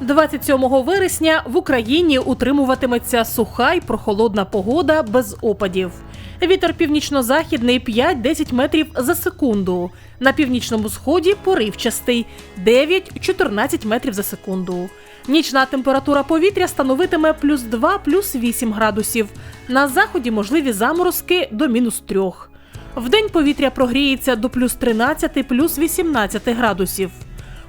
27 вересня в Україні утримуватиметься суха й прохолодна погода без опадів. Вітер північно-західний 5-10 метрів за секунду. На північному сході поривчастий 9-14 метрів за секунду. Нічна температура повітря становитиме плюс 2 плюс 8 градусів. На заході можливі заморозки до мінус 3. Вдень повітря прогріється до плюс 13 плюс 18 градусів.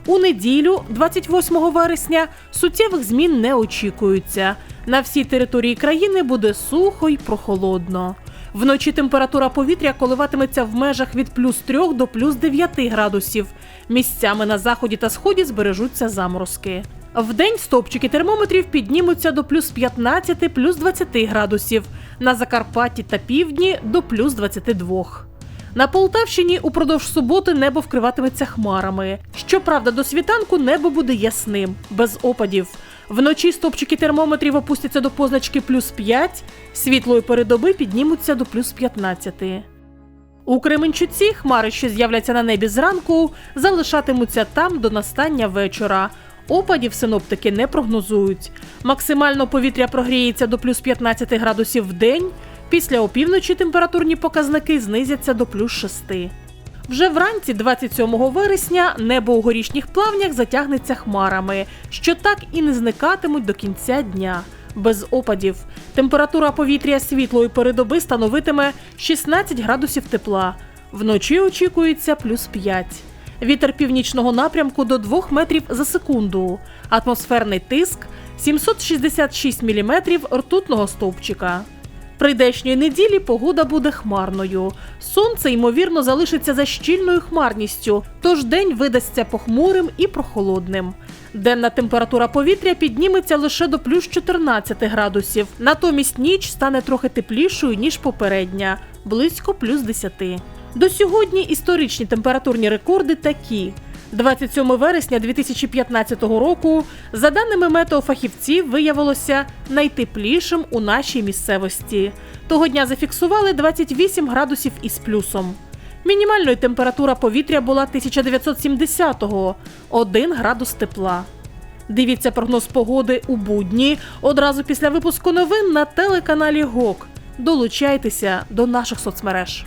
У неділю, 28 вересня, суттєвих змін не очікується. На всій території країни буде сухо й прохолодно. Вночі температура повітря коливатиметься в межах від плюс 3 до плюс 9 градусів. Місцями на заході та сході збережуться заморозки. Вдень стопчики термометрів піднімуться до плюс 15 плюс 20 градусів, на Закарпатті та півдні до плюс 22. На Полтавщині упродовж суботи небо вкриватиметься хмарами. Щоправда, до світанку небо буде ясним, без опадів. Вночі стопчики термометрів опустяться до позначки плюс 5, світлої передоби піднімуться до плюс 15. У Кременчуці хмари, що з'являться на небі зранку, залишатимуться там до настання вечора. Опадів синоптики не прогнозують. Максимально повітря прогріється до плюс 15 градусів в день. Після опівночі температурні показники знизяться до плюс 6. Вже вранці, 27 вересня, небо у горішніх плавнях затягнеться хмарами, що так і не зникатимуть до кінця дня. Без опадів. Температура повітря світлої передоби становитиме 16 градусів тепла. Вночі очікується плюс 5. Вітер північного напрямку до 2 метрів за секунду. Атмосферний тиск 766 міліметрів ртутного стовпчика. Прийдешньої неділі погода буде хмарною. Сонце, ймовірно, залишиться за щільною хмарністю, тож день видасться похмурим і прохолодним. Денна температура повітря підніметься лише до плюс 14 градусів. Натомість ніч стане трохи теплішою, ніж попередня, близько плюс 10. До сьогодні історичні температурні рекорди такі. 27 вересня 2015 року, за даними метеофахівців, виявилося найтеплішим у нашій місцевості. Того дня зафіксували 28 градусів із плюсом. Мінімальною температура повітря була 1970-го – 1 градус тепла. Дивіться прогноз погоди у будні одразу після випуску новин на телеканалі ГОК. Долучайтеся до наших соцмереж.